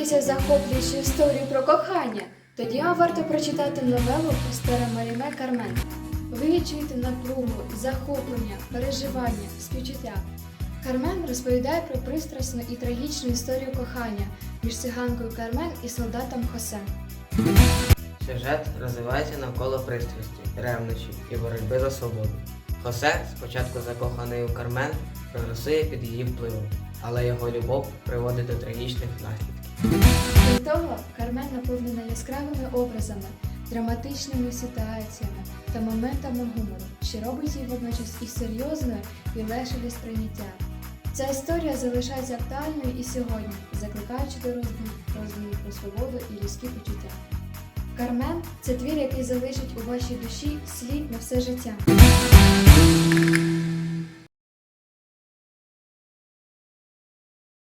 дивитеся захоплюючу історію про кохання, тоді вам варто прочитати новелу Естера Маріне Кармен. Ви відчуєте напругу, захоплення, переживання, співчуття. Кармен розповідає про пристрасну і трагічну історію кохання між циганкою Кармен і солдатом Хосе. Сюжет розвивається навколо пристрасті, ревнощів і боротьби за свободу. Хосе, спочатку закоханий у Кармен, прогресує під її впливом, але його любов приводить до трагічних наслідків. Крім того, Кармен наповнена яскравими образами, драматичними ситуаціями та моментами гумору, що робить її водночас і серйозною, і легше для сприйняття. Ця історія залишається актуальною і сьогодні, закликаючи до роздумів, роздумів про свободу і людські почуття. Кармен це твір, який залишить у вашій душі слід на все життя.